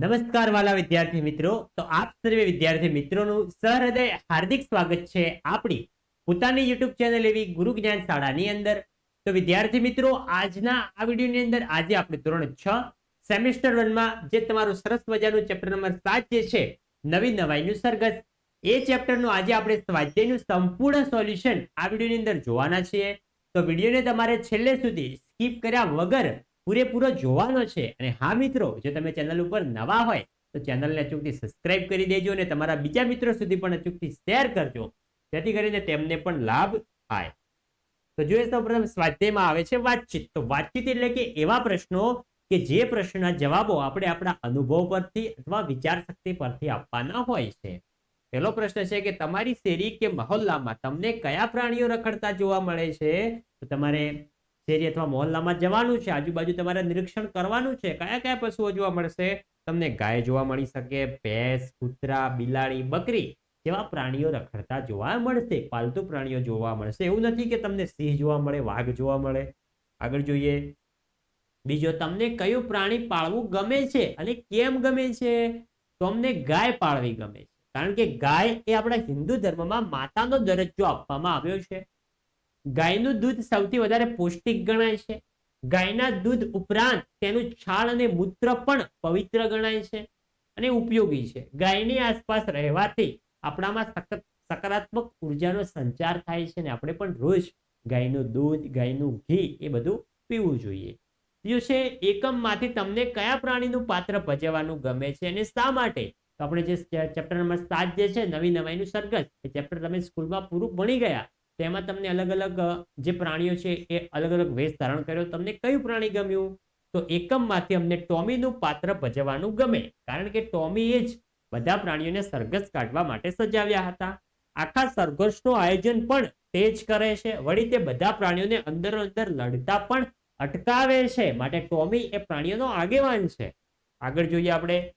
નમસ્કાર વાલા વિદ્યાર્થી મિત્રો. તો આપ સર્વે વિદ્યાર્થી મિત્રોનું સહૃદય હાર્દિક સ્વાગત છે આપણી પોતાની યુટ્યુબ ચેનલ એવી ગુરુ જ્ઞાન શાળાની અંદર. તો વિદ્યાર્થી મિત્રો, આજના આ વિડીયોની અંદર આજે આપણે ધોરણ છ સેમેસ્ટર વનમાં જે તમારું સરસ મજાનું ચેપ્ટર નંબર સાત જે છે, નવી નવાઈનું સરગસ એ ચેપ્ટરનું આજે આપણે સ્વાધ્યાયનું સંપૂર્ણ સોલ્યુશન આ વિડીયોની અંદર જોવાના છીએ. તો વિડીયોને તમારે છેલ્લે સુધી સ્કીપ કર્યા વગર પૂરેપૂરો જોવાનો છે. અને હા મિત્રો, જો તમે ચેનલ ઉપર નવા હોય, તો ચેનલને અચૂકથી સબસ્ક્રાઇબ કરી દેજો અને તમારા બીજા મિત્રો સુધી પણ અચૂકથી શેર કરજો. જેથી કરીને તેમને પણ લાભ થાય. તો જોઈએ સૌપ્રથમ સ્વાધ્યાયમાં આવે છે વાતચીત. તો વાતચીત એટલે કે એવા પ્રશ્નો કે જે પ્રશ્નના જવાબો આપણે આપણા અનુભવ પરથી અથવા વિચાર શક્તિ પરથી આપવાના હોય છે. પહેલો પ્રશ્ન છે કે તમારી શેરી કે મહોલ્લામાં તમને કયા પ્રાણીઓ રખડતા જોવા મળે છે? તો તમારે શેરી અથવા મહોલ્લામાં જવાનું છે, આજુબાજુ તમારે નિરીક્ષણ કરવાનું છે, કયા કયા પશુઓ જોવા મળશે? તમને ગાય જોવા મળી શકે, ભેંસ, કૂતરા, બિલાડી, બકરી જેવા પ્રાણીઓ રખડતા જોવા મળશે, પાલતુ પ્રાણીઓ જોવા મળશે. એવું નથી કે તમને સિંહ જોવા મળે, વાઘ જોવા મળે. આગળ જોઈએ. બીજો, તમને કયું પ્રાણી પાળવું ગમે છે અને કેમ ગમે છે? તો અમને ગાય પાળવી ગમે છે. કારણ કે ગાય એ આપણા હિન્દુ ધર્મમાં માતાનો દરજ્જો આપવામાં આવ્યો છે. ગાયનું દૂધ સૌથી વધારે પૌષ્ટિક ગણાય છે. ગાયના દૂધ ઉપરાંત તેનું છાણ અને મૂત્ર પણ પવિત્ર ગણાય છે અને ઉપયોગી છે. ગાયની આસપાસ રહેવાથી આપણામાં સકારાત્મક ઉર્જાનો સંચાર થાય છે અને આપણે પણ રોજ ગાયનું દૂધ, ગાયનું ઘી એ બધું પીવું જોઈએ. બીજું છે એકમમાંથી તમને કયા પ્રાણીનું પાત્ર ભજવવાનું ગમે છે અને શા માટે? તો આપણે જે ચેપ્ટર નંબર સાત જે છે, નવી નવાઈનું સરગસ એ ચેપ્ટર તમે સ્કૂલમાં પૂરું ભણી ગયા. તેમાં તમને અલગ અલગ જે પ્રાણીઓ છે એ અલગ અલગ વેશ ધારણ કર્યો. તમને કયું પ્રાણી ગમ્યું? તો એકમમાંથી અમને ટોમીનું પાત્ર ભજવવાનું ગમે. કારણ કે ટોમી એ જ બધા પ્રાણીઓને સરઘસ કાઢવા માટે સજાવ્યા હતા. આખા સરઘસનું આયોજન પણ તે જ કરે છે. વળી તે બધા પ્રાણીઓને અંદર અંદર લડતા પણ અટકાવે છે. માટે ટોમી એ પ્રાણીઓનો આગેવાન છે. આગળ જોઈએ આપણે.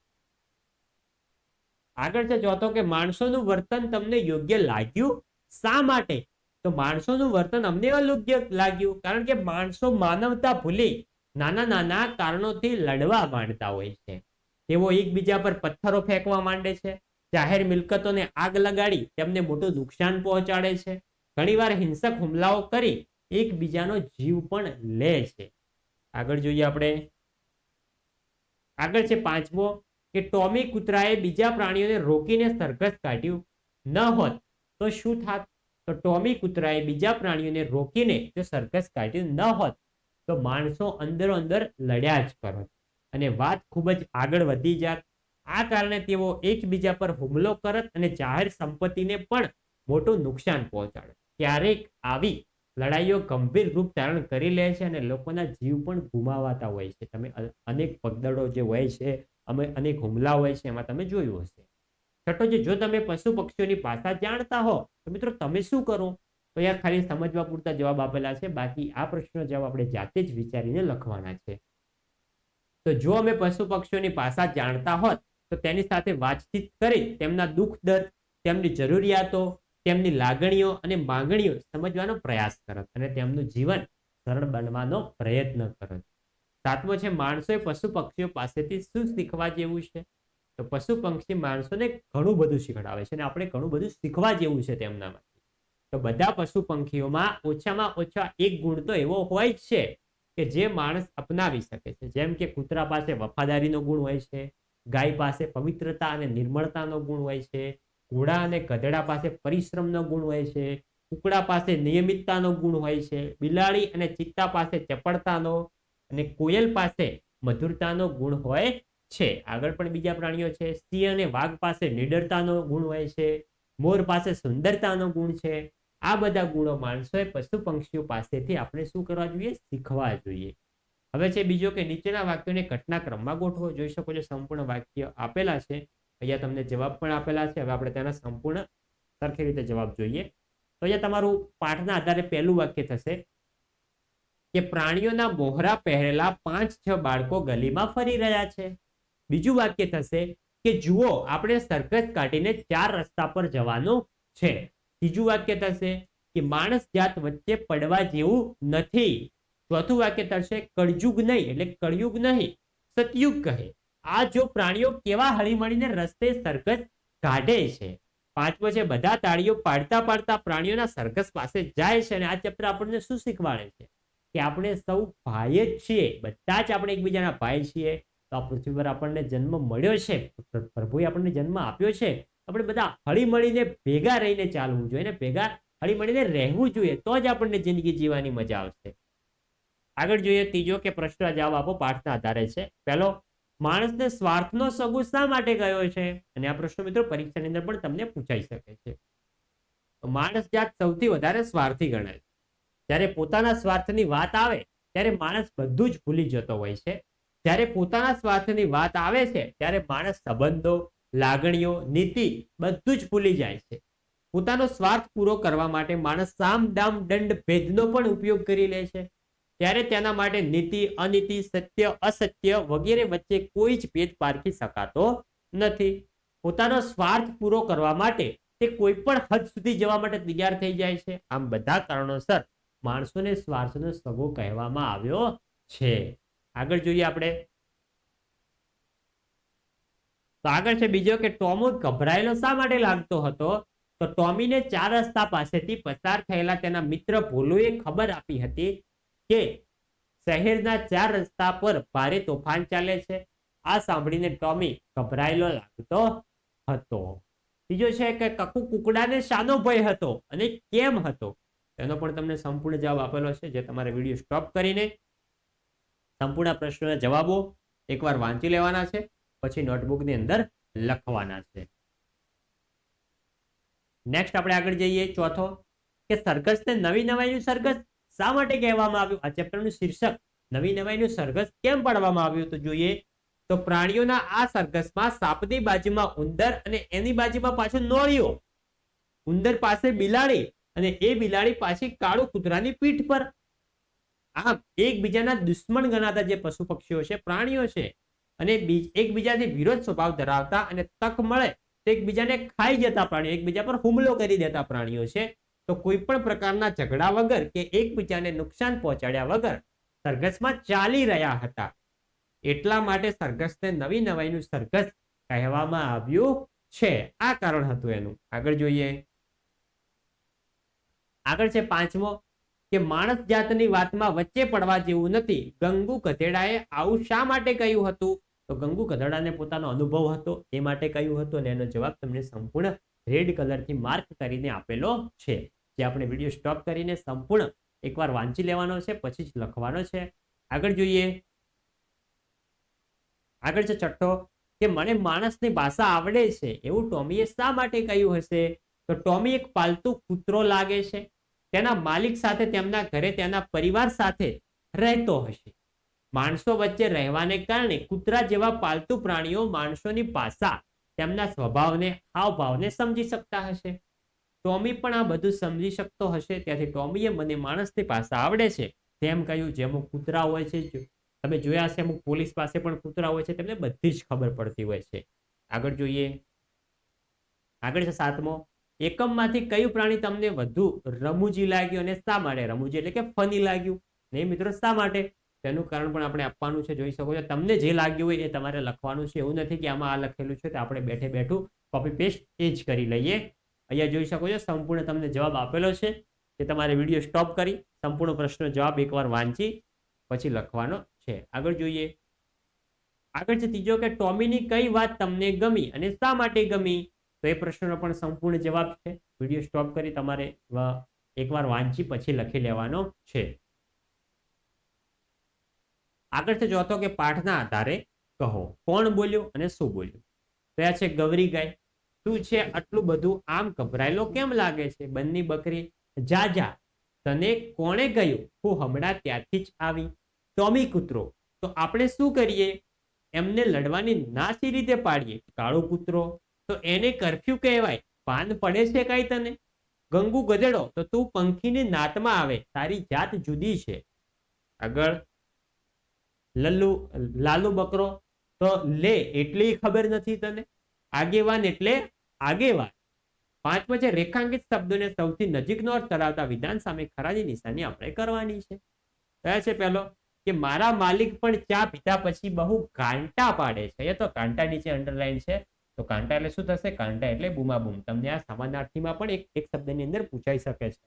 આગળ છે ચોથો કે માણસોનું વર્તન તમને યોગ્ય લાગ્યું શા માટે? તો માણસોનું વર્તન અમને અયોગ્ય લાગ્યું. કારણ કે માણસો માનવતા ભૂલી નાના નાના કારણોથી લડવા માંડતા હોય છે. તેઓ એકબીજા પર પથ્થરો ફેંકવા માંડે છે. જાહેર મિલકતોને આગ લગાડી તેમને મોટું નુકસાન પહોંચાડે છે. ઘણીવાર હિંસક હુમલાઓ કરી એકબીજાનો જીવ પણ લે છે. આગળ જોઈએ આપણે. આગળ છે પાંચમો કે ટોમી કૂતરાએ બીજા પ્રાણીઓને રોકીને સરઘસ કાઢ્યું. ન હોત તો શું થાત? તો ટોમી કૂતરાએ બીજા પ્રાણીઓને રોકીને જો સરઘસ કાઢ્યું ન હોત, તો માણસો અંદરો અંદર લડ્યા જ કરત. અને વાત ખૂબ જ આગળ વધી જાત. આ કારણે તેઓ એકબીજા પર હુમલો કરત અને જાહેર સંપત્તિને પણ મોટું નુકસાન પહોંચાડે ક્યારેક આવી લડાઈઓ ગંભીર રૂપ ધારણ કરી લે છે અને લોકોના જીવ પણ ગુમાવાતા હોય છે. તમે અનેક પગદળો જે હોય છે, અમે અનેક હુમલા હોય છે, એમાં તમે જોયું હશે. છઠ્ઠો છે, જો તમે પશુ પક્ષીઓની ભાષા જાણતા હો, તો મિત્રો તમે શું કરો? તો યાર ખાલી સમજવા પૂરતા જવાબ આપેલા છે. બાકી આ પ્રશ્નનો જવાબ આપણે જાતે જ વિચારીને લખવાના છે. તો જો અમે પશુ પક્ષીઓની ભાષા જાણતા હોત, તો તેની સાથે વાતચીત કરી તેમના દુઃખ, દર્દ, તેમની જરૂરિયાતો, તેમની લાગણીઓ અને માંગણીઓ સમજવાનો પ્રયાસ કરત અને તેમનું જીવન સરળ બનવાનો પ્રયત્ન કરત. સાતમો છે, માણસોએ પશુ પક્ષીઓ પાસેથી શું શીખવા જેવું છે? તો પશુ પંક્ષી માણસોને ઘણું બધું શીખડાવે છે અને આપણે ઘણું બધું શીખવા જેવું છે તેમનામાંથી તો બધા પશુ પંખીઓમાં ઓછામાં ઓછા એક ગુણ તો એવો હોય જ છે કે જે માણસ અપનાવી શકે છે. જેમ કે કૂતરા પાસે વફાદારીનો ગુણ હોય છે, ગાય પાસે પવિત્રતા અને નિર્મળતાનો ગુણ હોય છે, ઘોડા અને ગધેડા પાસે પરિશ્રમનો ગુણ હોય છે, કુકડા પાસે નિયમિતતાનો ગુણ હોય છે, બિલાડી અને ચિત્તા પાસે ચપળતાનો અને કોયલ પાસે મધુરતાનો ગુણ હોય છે. આગળ પણ બીજા પ્રાણીઓ છે. સિંહ અને વાઘ પાસે નિડરતાનો ગુણ હોય છે. મોર પાસે સુંદરતાનો ગુણ છે. આ બધા ગુણો માણસોએ પશુ પંક્ષીઓ પાસેથી આપણે શું કરવા જોઈએ? શીખવા જોઈએ. હવે છે બીજો કે નીચેના વાક્યોને ઘટનાક્રમમાં ગોઠવો. જોઈ શકો છો સંપૂર્ણ વાક્ય આપેલા છે. અહીંયા તમને જવાબ પણ આપેલા છે. હવે આપણે તેના સંપૂર્ણ સરખી રીતે જવાબ જોઈએ. તો અહીંયા તમારું પાઠના આધારે પહેલું વાક્ય થશે કે પ્રાણીઓના મોહરા પહેરેલા પાંચ છ બાળકો ગલીમાં ફરી રહ્યા છે. બીજું વાક્ય થશે કે જુઓ, આપણે સરકસ કાઢીને ચાર રસ્તા પર જવાનું છે. ત્રીજું વાક્ય થશે કે માણસ જાત વચ્ચે પડવા જેવું નથી. ચોથું વાક્ય થશે કળયુગ નહીં, એટલે કળયુગ નહીં. સતયુગ કહે. આ જો પ્રાણીઓ કેવા હળીમળીને રસ્તે સરકસ કાઢે છે? પાંચમો છે, બધા તાળીઓ પાડતા પાડતા પ્રાણીઓના સરકસ પાસે જાય છે અને આ ચેપ્ટર આપણને શું શીખવાડે છે? કે આપણે સૌ ભાઈ જ છીએ. બધા જ આપણે એકબીજાના ભાઈ છીએ. તો આ પૃથ્વી પર આપણને જન્મ મળ્યો છે. પ્રભુએ આપણને જન્મ આપ્યો છે. આપણે બધા હળી મળીને ભેગા રહીને ચાલવું જોઈએ ને ભેગા હળી મળીને રહેવું જોઈએ તો જ આપણને જિંદગી જીવવાની મજા આવશે. આગળ જોઈએ ત્રીજો કે પ્રશ્ન જવાબ આપો પાઠના આધારે છે. પહેલો, માણસને સ્વાર્થનો સગું શા માટે ગયો છે? અને આ પ્રશ્ન મિત્રો પરીક્ષાની અંદર પણ તમને પૂછાઈ શકે છે. માણસ જાત સૌથી વધારે સ્વાર્થી ગણાય. છે જ્યારે પોતાના સ્વાર્થની વાત આવે, ત્યારે માણસ બધું જ ભૂલી જતો હોય છે. જ્યારે પોતાના સ્વાર્થની વાત આવે છે, ત્યારે માણસ સંબંધો, લાગણીઓ, નીતિ બધું જ ભૂલી જાય છે. પોતાનો સ્વાર્થ પૂરો કરવા માટે માણસ સામ દામ દંડ ભેદનો પણ ઉપયોગ કરી લે છે. ત્યારે તેના માટે નીતિ, અનીતિ, સત્ય, અસત્ય વગેરે વચ્ચે કોઈ જ ભેદ પારખી શકાતો નથી. પોતાનો સ્વાર્થ પૂરો કરવા માટે તે કોઈ પણ હદ સુધી જવા માટે તૈયાર થઈ જાય છે. આમ બધા કારણોસર માણસોને સ્વાર્થનો સગો કહેવામાં આવ્યો છે. આગળ જોઈએ આપણે. તો આગળ છે બીજો કે ટોમો ગભરાયેલો શા માટે લાગતો હતો? તો ટોમીને ચાર રસ્તા પાસેથી પસાર થયેલા તેના મિત્ર ભોલુએ ખબર આપી હતી કે શહેરના ચાર રસ્તા પર ભારે તોફાન ચાલે છે. આ સાંભળીને ટોમી ગભરાયેલો લાગતો હતો. બીજો છે કે કકુ કુકડાને શાનો ભય હતો અને કેમ હતો? તેનો પણ તમને સંપૂર્ણ જવાબ આપેલો છે, જે તમારે વીડિયો સ્ટોપ કરીને સંપૂર્ણ પ્રશ્નોના જવાબો એકવાર વાંચી લેવાના છે, પછી નોટબુકની અંદર લખવાના છે. નેક્સ્ટ આપણે આગળ જઈએ, ચોથો, કે સરઘસને નવી નવાઈનું સરઘસ શા માટે કહેવામાં આવ્યું? આ ચેપ્ટરનું શીર્ષક, નવી નવાઈનું સરઘસ કેમ પાડવામાં આવ્યું તો જોઈએ? તો પ્રાણીઓના આ સરઘસમાં સાપની બાજુમાં ઉંદર અને એની બાજુમાં પાછું નોળિયો. ઉંદર પાસે બિલાડી અને એ બિલાડી પાછી કાળું કૂતરાની પીઠ પર આમ એકબીજાના દુશ્મન ગણાતા જે પશુ પક્ષીઓ છે, પ્રાણીઓ છે અને બીજ- એકબીજાથી વિરોધ સ્વભાવ ધરાવતા અને તક મળે તો એકબીજાને ખાઈ જતા પ્રાણીઓ, એકબીજા પર હુમલો કરી દેતા પ્રાણીઓ છે. તો કોઈ પણ પ્રકારના ઝઘડા વગર કે એકબીજાને નુકસાન પહોંચાડ્યા વગર સરઘસમાં ચાલી રહ્યા હતા. એટલા માટે સરઘસને નવી નવાઈનું સરઘસ કહેવામાં આવ્યું છે. આ કારણ હતું એનું. આગળ જોઈએ. આગળ છે પાંચમો. કે માણસ જાતની વાતમાં વચ્ચે પડવા જેવું નથી. ગંગુ ગધેડાએ આવું શા માટે કહ્યું હતું? તો ગંગુ ગધેડાને પોતાનો અનુભવ હતો. એ માટે કહ્યું હતું અને એનો જવાબ તમને સંપૂર્ણ રેડ કલરથી માર્ક કરીને આપેલો છે. જે આપણે વીડિયો સ્ટોપ કરીને સંપૂર્ણ એકવાર વાંચી લેવાનો છે, પછી જ લખવાનો છે. આગળ જોઈએ. આગળ છે છઠ્ઠો કે મને માણસની ભાષા આવડે છે. એવું ટોમીએ શા માટે કહ્યું હશે? તો ટોમી એક પાલતુ કૂતરો લાગે છે. તેના માલિક સાથે, તેમના ઘરે, તેના પરિવાર સાથે રહેતો હશે. માણસો વચ્ચે રહેવાને કારણે કૂતરા જેવા પાલતુ પ્રાણીઓ માણસોની ભાષા તેમના સ્વભાવને, હાવભાવને સમજી શકતા હશે. ટોમી પણ આ બધું સમજી શકતો હશે. ત્યાંથી ટોમીએ મને માણસની ભાષા આવડે છે તેમ કહ્યું. જે અમુક કૂતરા હોય છે તમે જોયા છે અમુક પોલીસ પાસે પણ કૂતરા હોય છે, તેમને બધી જ ખબર પડતી હોય છે. આગળ જોઈએ. આગળ છે સાતમો. એકમમાંથી કયું પ્રાણી તમને વધુ રમૂજી લાગ્યું અને શા માટે રમૂજી? એટલે કે ફની લાગ્યું. ને મિત્રો શા માટે? તેનું કારણ પણ આપણે આપવાનું છે, જોઈ શકો છો. તમને જે લાગ્યું હોય એ તમારે લખવાનું છે. એવું નથી કે આમાં આ લખેલું છે, તો આપણે બેઠે બેઠું કોપી પેસ્ટ એ જ કરી લઈએ. અહીંયા જોઈ શકો છો, સંપૂર્ણ તમને જવાબ આપેલો છે કે તમારે વીડિયો સ્ટોપ કરી, સંપૂર્ણ પ્રશ્નનો જવાબ એકવાર વાંચી, પછી લખવાનો છે. આગળ જોઈએ. આગળ છે, ત્રીજો કે ટોમીની કઈ વાત તમને ગમી અને શા માટે ગમી? તો એ પ્રશ્નનો પણ સંપૂર્ણ જવાબ છે. વીડિયો સ્ટોપ કરી તમારે એકવાર વાંચી પછી લખી લેવાનો છે. આગળ છે જોતો કે પાઠના આધારે કહો, કોણ બોલ્યું અને શું બોલ્યું? કયા છે ગૌરી ગાય. તું છે આટલું બધું આમ ગભરાયેલો કેમ લાગે છે? બંની બકરી, જા જા, તને કોણે કહ્યું હું હમણાં ત્યાંથી જ આવી. ટોમી કૂતરો, તો આપણે શું કરીએ? એમને લડવાની નાસી રીતે પાડીએ. કાળો કૂતરો તો એને કરફ્યુ કહેવાય. પાન પડે છે કઈ તને? ગંગુ ગધેડો, તો તું પંખીને નાતમાં આવે. તારી જાત જુદી છે. આગળ. લલ્લુ, લાલુ બકરો, તો લે, એટલી ખબર નથી તને? આગેવાન એટલે આગેવાન. પાંચમો છે, રેખાંકિત શબ્દોને સૌથી નજીકનો અર્થ ધરાવતા વિધાન સામે ખરાની નિશાની આપણે કરવાની છે. કયા છે પહેલો કે મારા માલિક પણ ચા પીધા પછી બહુ કાંટા પાડે છે. એ તો કાંટા નીચે અંડરલાઈન છે તો કાંટા એટલે શું થશે? કાંટા એટલે બૂમાબૂમ. તમને આ સામાનાર્થીમાં પણ એક એક શબ્દની અંદર પૂછાઈ શકે છે.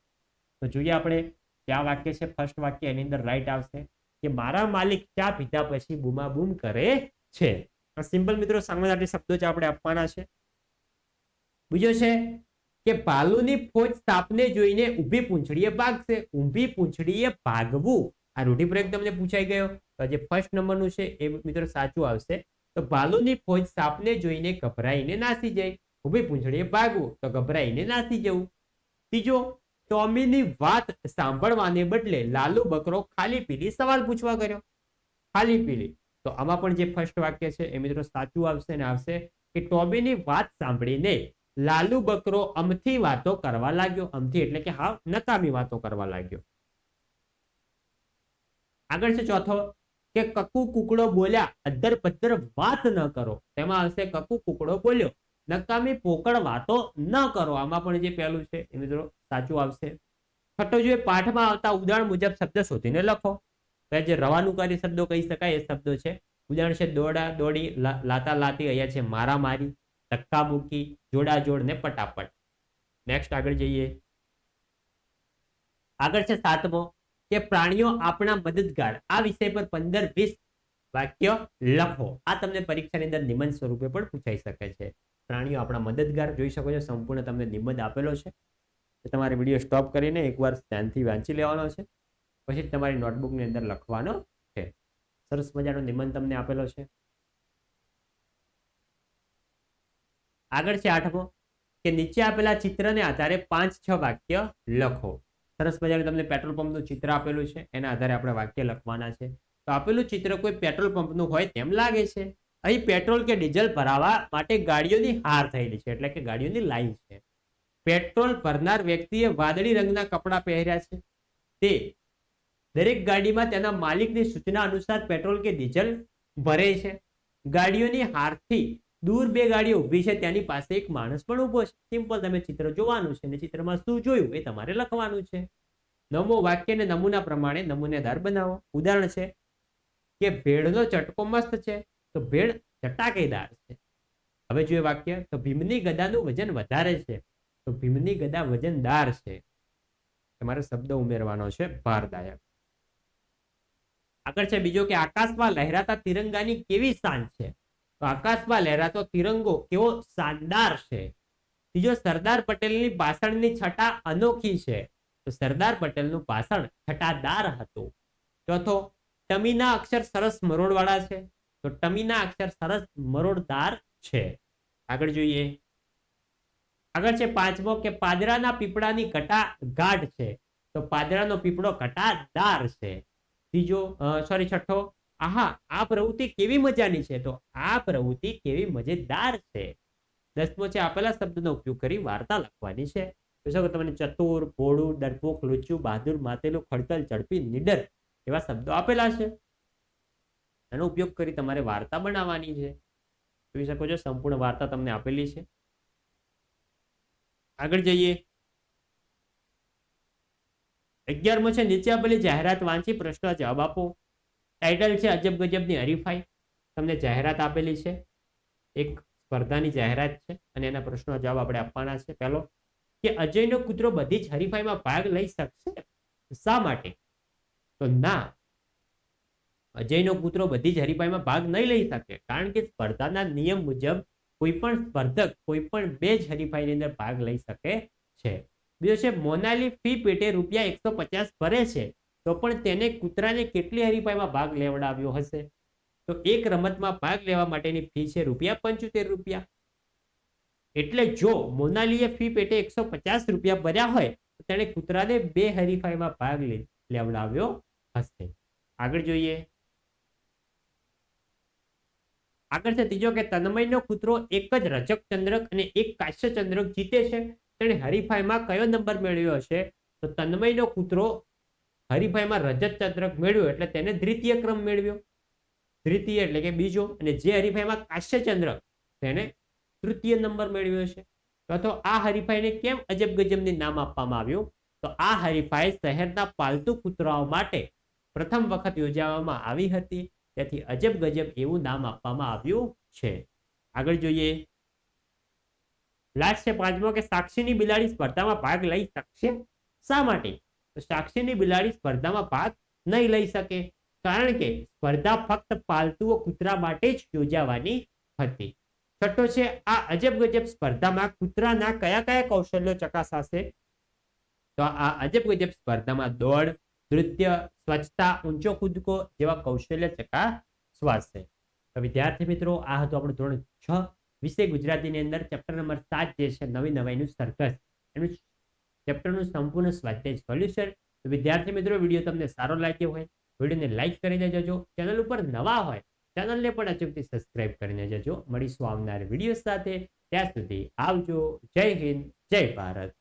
તો જોઈએ આપણે ક્યાં વાક્ય છે? ફર્સ્ટ વાક્ય એની અંદર રાઈટ આવશે. કે મારા માલિક ચા પીધા પછી બૂમાબૂમ કરે છે? આ સિમ્પલ મિત્રો સામાનાર્થી શબ્દો જ આપણે આપવાના છે. બીજો છે કે ભાલુની ફોજ સાપને જોઈને ઊભી પૂંછડીએ ભાગશે. ઊભી પૂંછડીએ ભાગવું. આ રૂઢિપ્રયોગ તમને પૂછાઈ ગયો. તો જે ફર્સ્ટ નંબરનું છે એ મિત્રો સાચું આવશે. તો ભાલુની ફોજ સાપને જોઈને ગભરાઈને નાસી જાય. ઊભી પૂંછડીએ ભાગવું તો ગભરાઈને નાસી જવું. ત્રીજો, ટોમીની વાત સાંભળવાને બદલે લાલુ બકરો ખાલી પીલી સવાલ પૂછવા કર્યો ખાલી પીલી. તો આમાં પણ જે ફર્સ્ટ વાક્ય છે એ મિત્રો સાચું આવશે ને આવશે કે ટોમીની વાત સાંભળીને લાલુ બકરો અમથી વાતો કરવા લાગ્યો. અમથી એટલે કે હા, નકામી વાતો કરવા લાગ્યો. આગળ છે ચોથો કે કકુ કુકડો બોલ્યા અધર પદ્ધર વાત ન કરો. તેમાં આવશે કકુ કુકડો બોલ્યો. નકામી પોકળ વાતો ન કરો. આમાં પણ જે પહેલું છે એ મિત્રો સાચું આવશે. છઠ્ઠો જોઈએ પાઠમાં આવતા ઉદાહરણ મુજબ શબ્દ શોધીને લખો. જે રવાનુકારી શબ્દો કહી શકાય એ શબ્દો છે. ઉદાહરણ છે દોડા, દોડી લાતા, લાતી, અહીંયા છે મારા મારી, ધક્કા મૂકી, જોડા, જોડ ને પટાપટ. નેક્સ્ટ આગળ જઈએ. આગળ છે સાતમો. કે પ્રાણીઓ આપણા મદદગાર. આ વિષય પર પંદર વીસ વાક્ય લખો. આ તમને પરીક્ષાની અંદર નિબંધ સ્વરૂપે પણ પૂછાઈ શકે છે. પ્રાણીઓ આપણા મદદગાર જોઈ શકો છો. સંપૂર્ણ તમને નિબંધ આપેલો છે. તો તમારે વીડિયો સ્ટોપ કરીને એકવાર ધ્યાનથી વાંચી લેવાનો છે. પછી તમારી નોટબુકની અંદર લખવાનો છે. સરસ મજાનો નિબંધ તમને આપેલો છે. આગળ છે આઠમો. કે નીચે આપેલા ચિત્રને આધારે પાંચ છ વાક્ય લખો. સરસ મજાનું તમને પેટ્રોલ પંપનું ચિત્ર આપેલું છે. એના આધારે આપણે વાક્ય લખવાના છે. તો આપેલું ચિત્ર કોઈ પેટ્રોલ પંપનું હોય તેમ લાગે છે. અહીં પેટ્રોલ કે ડીઝલ ભરાવા માટે ગાડીઓની હાર થયેલી છે, એટલે કે ગાડીઓની લાઈન છે. પેટ્રોલ ભરનાર વ્યક્તિએ વાદળી રંગના કપડાં પહેર્યા છે. તે દરેક ગાડીમાં તેના માલિકની સૂચના અનુસાર પેટ્રોલ કે ડીઝલ ભરે છે. ગાડીઓની હારથી દૂર બે ગાડીઓ ઊભી છે તેની પાસે એક માણસ પણ ઊભો છે. સિમ્પલ તમે ચિત્ર જોવાનું છે અને ચિત્રમાં શું જોયું એ તમારે લખવાનું છે. નમો વાક્યને નમૂના પ્રમાણે નમૂનેદાર બનાવો. ઉદાહરણ છે કે ભેળનો ચટકો મસ્ત છે, તો ભેળ ચટાકેદાર છે. હવે જોઈએ વાક્ય, તો ભીમની ગદાનું વજન વધારે છે, તો ભીમની ગદા વજનદાર છે. તમારે શબ્દ ઉમેરવાનો છે, ભારદાયક. આગળ છે બીજો કે આકાશમાં લહેરાતા તિરંગાની કેવી શાન છે? તો આકાશમાં લહેરાતો તિરંગો કેવો શાનદાર છે. ત્રીજો સરદાર પટેલની ભાષણની છટા અનોખી છે. તો સરદાર પટેલનું ભાષણ છટાદાર હતું. ચોથો, ટમીના અક્ષર સરસ મરોડવાળા છે. તો ટમીના અક્ષર સરસ મરોડદાર છે. આગળ જોઈએ. આગળ છે પાંચમો કે પાદરાના પીપળાની કટા ગાઢ છે. તો પાદરાનો પીપળો કટાદાર છે. ત્રીજો સોરી છઠ્ઠો આહા, આ પ્રવૃત્તિ કેવી મજાની છે? તો આ પ્રવૃત્તિ કેવી મજેદાર છે? દસમો છે આપેલા શબ્દનો ઉપયોગ કરી વાર્તા લખવાની છે. જોઈ શકો તમને? ચતુર ભોળું ડરપોક, લુચ્ચું, બહાદુર, માતેલું, ખડતલ ઝડપી નીડર એવા શબ્દો આપેલા છે. એનો ઉપયોગ કરી તમારે વાર્તા બનાવવાની છે. જોઈ શકો છો, સંપૂર્ણ વાર્તા તમને આપેલી છે. આગળ જઈએ. અગિયારમો છે, નીચે આપેલી જાહેરાત વાંચી પ્રશ્ન જવાબ આપો. ટાઇટલ છે અજબ ગજબની હરીફાઈ. તમને જાહેરાત આપેલી છે. એક સ્પર્ધાની જાહેરાત છે અને એના પ્રશ્નો જવાબ આપણે આપવાના છે. પહેલો, કે અજયનો કૂતરો બધી જ હરીફાઈમાં ભાગ લઈ શકશે? શા માટે? તો ના. અજયનો કૂતરો બધી જ હરીફાઈમાં ભાગ નહીં લઈ શકે, કારણ કે સ્પર્ધાના નિયમ મુજબ કોઈ પણ સ્પર્ધક કોઈ પણ બે જ હરીફાઈની અંદર ભાગ લઈ શકે છે. બીજો છે, મોનાલી ફી પેટે રૂપિયા એકસો પચાસ ભરે છે. તો પણ તેને કૂતરાને કેટલી હરીફાઈમાં ભાગ લેવડાવ્યો હશે? તો એક રમતમાં ભાગ લેવા માટેની ફી છે રૂપિયા પંચોતેર રૂપિયા. એટલે જો મોનાલીએ ફી પેટે એકસો પચાસ રૂપિયા ભર્યા હોય, તો તેણે કૂતરાને બે હરીફાઈમાં ભાગ લેવડાવ્યો હશે. આગળ જોઈએ. આગળ છે ત્રીજો કે તન્મયનો કૂતરો એક જ રજક ચંદ્રક અને એક કાશ્ય ચંદ્રક જીતે છે. તેણે હરીફાઈમાં કયો નંબર મેળવ્યો હશે? તો તન્મયનો કૂતરો હરીફાઈમાં રજત ચંદ્રક મેળવ્યો એટલે તેને દ્વિતીય ક્રમ મેળવ્યો. દ્વિતીય એટલે કે બીજો અને જે હરીફાઈમાં કાશ્ય ચંદ્રક તેને તૃતીય નંબર મેળવ્યો છે. તો આ હરીફાઈને કેમ અજબ ગજબની નામ આપવામાં આવ્યું? તો આ હરીફાઈ શહેરના પાલતુ કૂતરાઓ માટે પ્રથમ વખત યોજાવામાં આવી હતી. તેથી અજબ ગજબ એવું નામ આપવામાં આવ્યું છે. આગળ જોઈએ. લાસ્ટ છે પાંચમો કે સાક્ષીની બિલાડી સ્પર્ધામાં ભાગ લઈ શકશે શા માટે? સાક્ષીની બિલાડી સ્પર્ધામાં ભાગ નહીં લઈ શકે, કારણ કે સ્પર્ધા ફક્ત પાલતુઓ કૂતરા માટે જ યોજાવાની હતી. છઠ્ઠો છે, આ અજબ ગજબ સ્પર્ધામાં કૂતરાના કયા કયા કૌશલ્યો ચકાસાશે? તો આ અજબ ગજબ સ્પર્ધામાં દોડ, નૃત્ય, સ્વચ્છતા ઊંચો કૂદકો જેવા કૌશલ્ય ચકાસવાશે. તો વિદ્યાર્થી મિત્રો, આ હતું આપણું ધોરણ છ. વિષય ગુજરાતીની અંદર ચેપ્ટર નંબર સાત જે છે નવી નવાઈનું સર્કસ એનું ચેપ્ટરનું સંપૂર્ણ સ્વાધ્યાય સોલ્યુશન તો વિદ્યાર્થી મિત્રો, વીડિયો તમને સારો લાગ્યો હોય, વિડીયોને લાઇક કરીને જજો ચેનલ ઉપર નવા હોય ચેનલને પણ અચૂકથી સબસ્ક્રાઇબ કરીને જજો મળીશું આવનાર વીડિયો સાથે. ત્યાં સુધી આવજો. જય હિન્દ, જય ભારત.